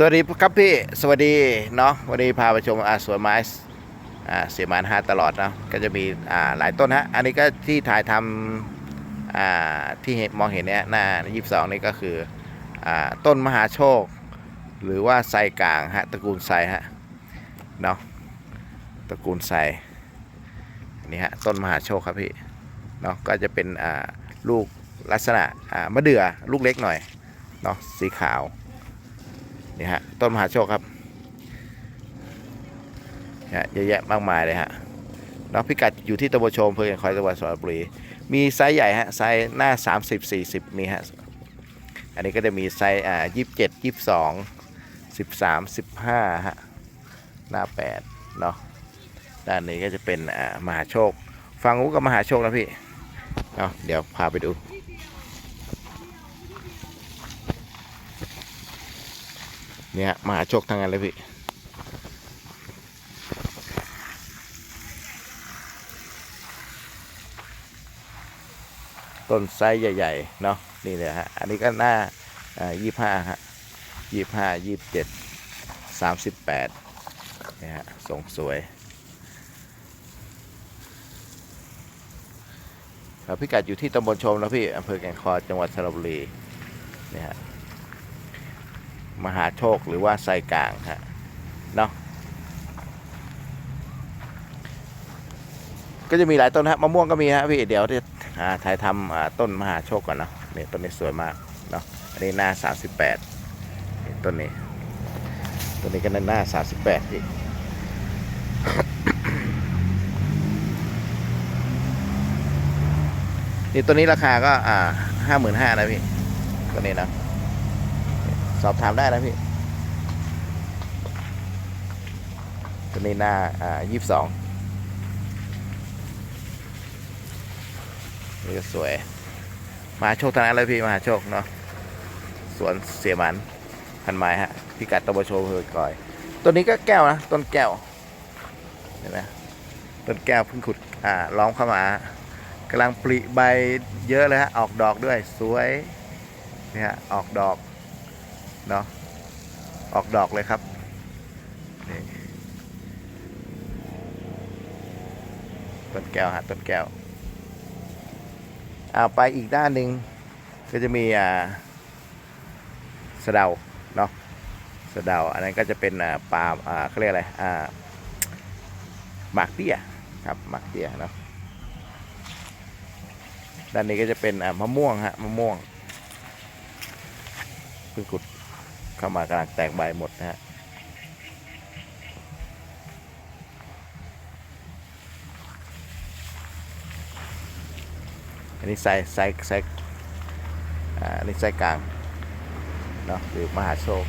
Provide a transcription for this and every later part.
สวัสดีครับพี่ สวัสดีเนาะวันนี้พาไปชมอาสวนไม้อ่าเสียมานห้าตลอดเนาะก็จะมีอ่าหลายต้นฮะอันนี้ก็ที่ถ่ายทำอ่าที่มองเห็นเนี่ยหน้ายี่สิบสองนี่ก็คืออ่าต้นมหาโชค หรือว่าไซกลางฮะตระกูลไซฮะเนาะตระกูลไซนี่ฮะต้นมหาโชคครับพี่เนาะก็จะเป็นอ่าลูกลักษณะอ่ามะเดื่อลูกเล็กหน่อยเนาะสีขาว นี่ฮะต้นมหาโชคครับเนี่ยเยอะแยะมากมายเลยฮะน้องพิกัดอยู่ที่ตำบลชมเพื่อคอยจังหวัดสระบุรีมีไซส์ใหญ่ฮะไซส์หน้า 30 40 มีฮะอันนี้ก็จะมีไซส์อ่า27 22 13 15ฮะหน้า8เนาะด้านนี้ก็จะเป็นอ่ามหาโชค ฟังงู้กับมหาโชคนะพี่เนาะเดี๋ยวพาไปดู เนี่ยมาโชคทั้งนั้นเลยพี่ต้นไซส์ใหญ่ๆเนาะนี่เลยฮะอันนี้ก็หน้ายี่ห้าฮะยี่ห้ายี่เจ็ดสามสิบแปดเนี่ยฮะทรงสวยครับพิกัดอยู่ที่ตำบลชมนะพี่อำเภอแก่งคอยจังหวัดสระบุรีเนี่ยฮะ มหาโชคหรือว่าไซกลางฮะเนาะก็จะมีหลายต้นฮะมะม่วงก็มีฮะพี่เดี๋ยวจะอ่าถ่ายทำต้นมหาโชคก่อนเนาะนี่ต้นนี้สวยมากเนาะอันนี้หน้า 38นต้นนี้ต้นนี้ก็หน้า 38พี่นี่ตัวนี้ราคาก็อ่าห้าหมื่นห้านะพี่ตัวนี้นะ สอบถามได้นะพี่ ตัวนี้หน้าอ่ายี่สิบสองนี่ก็สวย มาโชคทางนั้นเลยพี่มหาโชคเนาะ สวนเสียมันพันไม้ฮะ พิกัดตะบโชว์เพื่อก่อยต้นนี้ก็แก้วนะ ต้นแก้ว เห็นไหมต้นแก้วเพิ่งขุด อ่า ล้อมเข้ามากำลังปลิใบเยอะเลยฮะ ออกดอกด้วย สวย นี่ฮะ ออกดอก เนาะออกดอกเลยครับนี่ต้นแก้วฮะต้นแก้วเอาไปอีกด้านหนึ่งก็จะมีอ่าสะเดาเนาะสะเดาอันนั้นก็จะเป็นอ่าปาล์มอ่าเขาเรียกอะไรอ่าหมากเตี้ยครับหมากเตี้ยเนาะด้านนี้ก็จะเป็นอ่ามะม่วงฮะมะม่วงเพิ่งขุด เข้ามากำลังแตกใบหมดนะฮะอันนี้ไซส์ไซส์ไซส์อ่าอันนี้ไซส์กลางเนาะหรือมหาโชค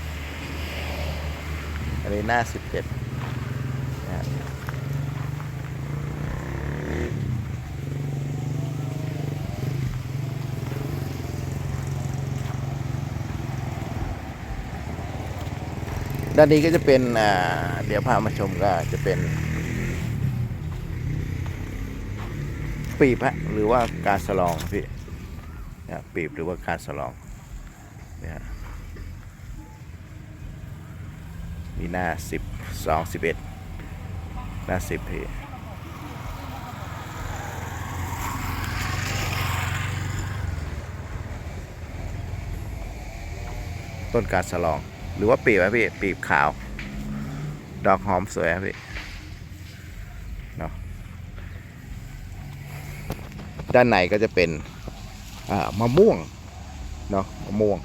อันนี้หน้าสิบเจ็ดนะฮะ ด้านนี้ก็จะเป็นเดี๋ยวพามาชมก็จะเป็น ปีบฮะหรือว่าการสลองพี่ปีบหรือว่าการสลองนี่ฮะมีหน้าสิบสองสิบเอ็ดหน้าสิบพี่ต้นการสลอง หรือว่าปีบอะพี่ปีบขาว ดอกหอมสวยอะพี่เนาะด้านในก็จะเป็นมะม่วงเนาะมะม่วง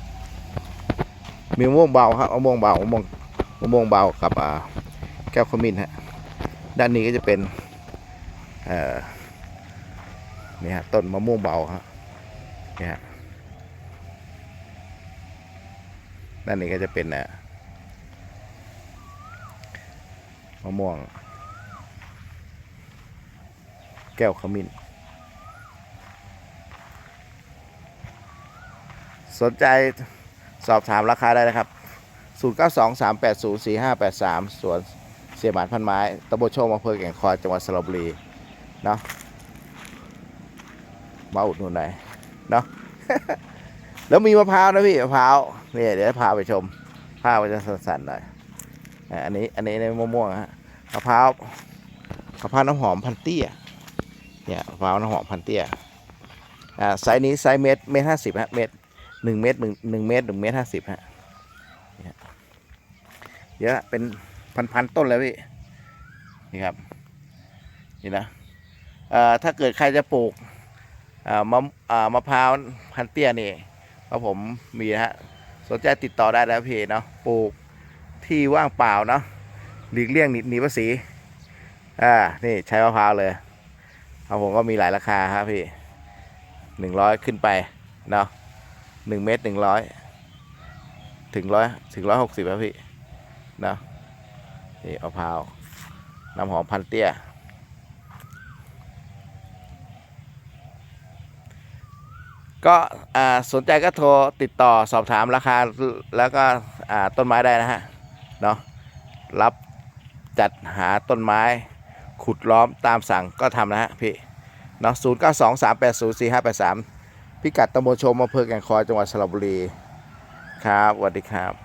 มีมะม่วงเบาครับมะม่วงเบามะม่วงมะม่วงเบากับแก้วขมิ้นฮะด้านนี้ก็จะเป็นเนี่ฮะต้นมะม่วงเบาฮะนี่ฮะ ด้านนี้ก็จะเป็นอ่ามะม่วง แก้วขมิ้น สนใจสอบถามราคาได้นะครับ 0923804583 สวนเสียหมานพันไม้ตำบลโชคอำเภอแก่งคอยจังหวัดสระบุรี เนาะมาอุดหนุนหน่อยเนาะ แล้วมีมะพร้าวนะพี่มะพร้าวนี่เดี๋ยวพาไปชมผ้ามันจะสั่นๆหน่อยอันนี้อันนี้ในมะม่วงฮะมะพร้าวมะพร้าวน้ำหอมพันเตี้ยเนี่ยมะพร้าวน้ำหอมพันเตี้ยอ่าไซส์นี้ไซส์เมตรเมตรห้าสิบฮะเมตรหนึ่งเมตรหนึ่งหนึ่งเมตรหนึ่งเมตรห้าสิบฮะเนี่ยเยอะเป็นพันๆต้นเลยพี่นี่ครับนี่นะอ่อถ้าเกิดใครจะปลูกอ่ามะอ่ามะพร้าวพันเตี้ยนี่ ก็ผมมีนะฮะสนใจติดต่อได้แล้วเพี่เนาะปลูกที่ว่างเปล่าเนาะหลีกเลี่ยงหนีหนีภาษีอ่านี่ใช้มะพร้าวเลยเอาผมก็มีหลายราคาครับพี่หนึ่งร้อยขึ้นไปเนาะหนึ่งเมตรหนึ่งร้อยถึงร้อยถึงร้อยหกสิบครับพี่เนาะนี่มะพร้าวน้ำหอมพันเตี้ย ก็สนใจก็โทรติดต่อสอบถามราคาแล้วก็ต้นไม้ได้นะฮะเนาะรับจัดหาต้นไม้ขุดล้อมตามสั่งก็ทำนะฮะพี่เนาะศูนย์เก้าสองสามแปดศูนย์สี่ห้าแปดสามพิกัดตำบลชมอำเภอแก่งคอยจังหวัดสระบุรี ครับสวัสดีครับ